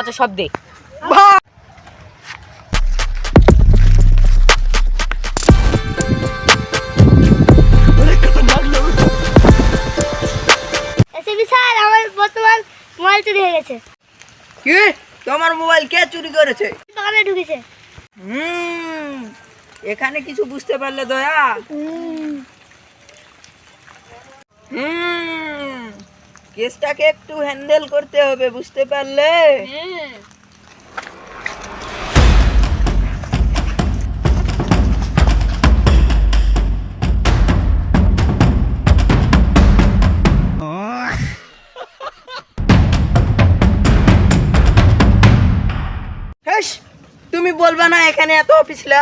আছে সব দে। স্যার আমার বর্তমান মোবাইল চুরি হয়ে গেছে। কি? তোমার মোবাইল কে চুরি করেছে? দোকানে ঢুকেছে। হুম এখানে কিছু বুঝতে পারলে দয়া। হুম কেসটাকে একটু হ্যান্ডেল করতে হবে, বুঝতে পারলে? তুমি বলবা না এখানে এত অফিসলা?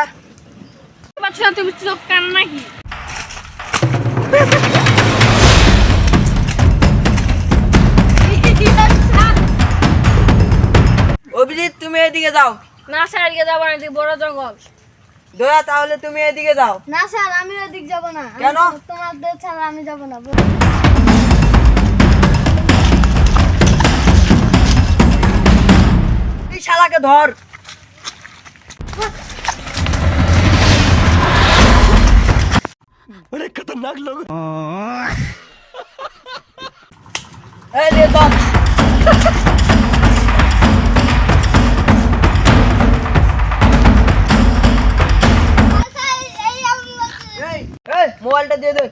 তুমি চোখ কান নাকি? এদিকে যাও। না স্যার এদিকে যাব না এদিকে বড় জঙ্গল। দয়া তাহলে তুমি এদিকে যাও। না স্যার আমি ওদিক যাব না। কেন? তোমাদের ছাড়া আমি যাব না এই শালাকে ধর। এই লে ধর। মোবাইলটা দিয়ে দে।